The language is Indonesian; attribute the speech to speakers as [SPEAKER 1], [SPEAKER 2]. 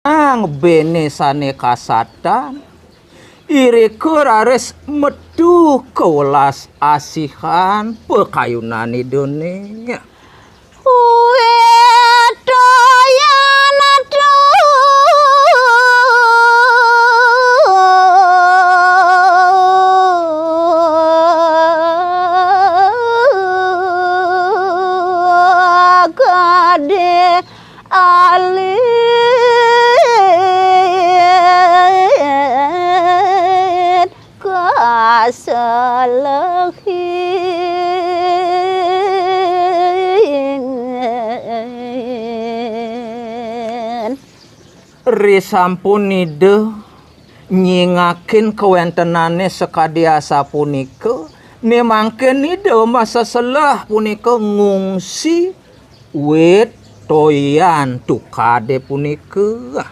[SPEAKER 1] ang bene sane kasatan ire kerares metu kewelas asihan pekayunan dunia.
[SPEAKER 2] Kade kaselehin
[SPEAKER 1] risampunide nyingakin kewentenane sekadiasa punika. Memangken ide masa selah punika ngungsi wit toyan tukade punika